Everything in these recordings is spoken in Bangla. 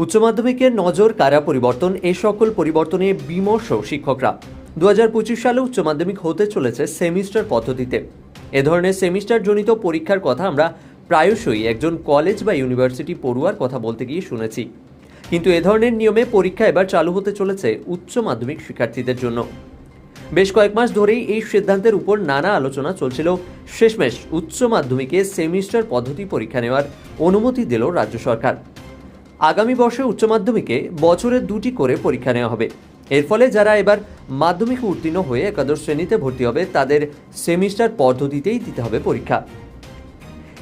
উচ্চ মাধ্যমিকের নজর কারা পরিবর্তন, এ সকল পরিবর্তনে বিমর্ষ শিক্ষকরা। দু সালে উচ্চ মাধ্যমিক হতে চলেছে সেমিস্টার পদ্ধতিতে। এ ধরনের সেমিস্টার জনিত পরীক্ষার কথা আমরা প্রায়শই একজন কলেজ বা ইউনিভার্সিটি পড়ুয়ার কথা বলতে গিয়ে শুনেছি। কিন্তু এ ধরনের নিয়মে পরীক্ষা এবার চালু হতে চলেছে উচ্চ মাধ্যমিক শিক্ষার্থীদের জন্য। বেশ কয়েক মাস ধরেই এই সিদ্ধান্তের উপর নানা আলোচনা চলছিল। শেষমেশ উচ্চ মাধ্যমিকে সেমিস্টার পদ্ধতি পরীক্ষা নেওয়ার অনুমতি দিল রাজ্য সরকার। আগামী বর্ষে উচ্চ মাধ্যমিকে বছরে দুটি করে পরীক্ষা নেওয়া হবে। এর ফলে যারা এবার মাধ্যমিক উত্তীর্ণ হয়ে একাদশ শ্রেণীতে ভর্তি হবে, তাদের সেমিস্টার পদ্ধতিতেই দিতে হবে পরীক্ষা।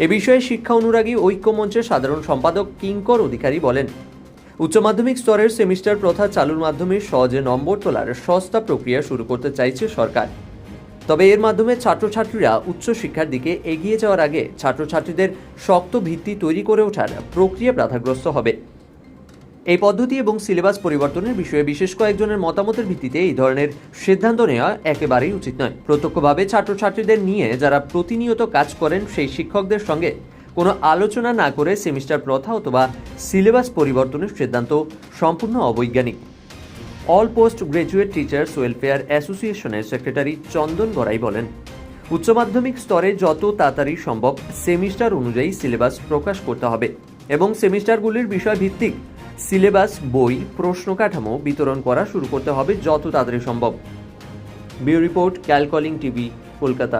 এ বিষয়ে শিক্ষা অনুরাগী ঐক্য মঞ্চের সাধারণ সম্পাদক কিঙ্কর অধিকারী বলেন, উচ্চ মাধ্যমিক স্তরের সেমিস্টার প্রথা চালুর মাধ্যমে সহজে নম্বর তোলার সস্তা প্রক্রিয়া শুরু করতে চাইছে সরকার। তবে এর মাধ্যমে ছাত্রছাত্রীরা উচ্চ শিক্ষার দিকে এগিয়ে যাওয়ার আগে ছাত্রছাত্রীদের শক্ত ভিত্তি তৈরি করে ওঠার প্রক্রিয়া বাধাগ্রস্ত হবে। এই পদ্ধতি এবং সিলেবাস পরিবর্তনের বিষয়ে বিশেষ কয়েকজনের মতামতের ভিত্তিতে এই ধরনের সিদ্ধান্ত নেওয়া একেবারেই উচিত নয়। প্রত্যক্ষভাবে ছাত্রছাত্রীদের নিয়ে যারা প্রতিনিয়ত কাজ করেন, সেই শিক্ষকদের সঙ্গে কোনো আলোচনা না করে সেমিস্টার প্রথা অথবা সিলেবাস পরিবর্তনের সিদ্ধান্ত সম্পূর্ণ অবৈজ্ঞানিক। All post graduate teachers welfare অ্যাসোসিয়েশনের সেক্রেটারি চন্দন গড়াই বলেন, উচ্চ মাধ্যমিক স্তরে যত তাড়াতাড়ি সম্ভব সেমিস্টার অনুযায়ী সিলেবাস প্রকাশ করতে হবে এবং সেমিস্টারগুলির বিষয় ভিত্তিক সিলেবাস, বই, প্রশ্ন কাঠামো বিতরণ করা শুরু করতে হবে যত তাড়াতাড়ি সম্ভব। বিউ রিপোর্ট, ক্যালকলিং টিভি, কলকাতা।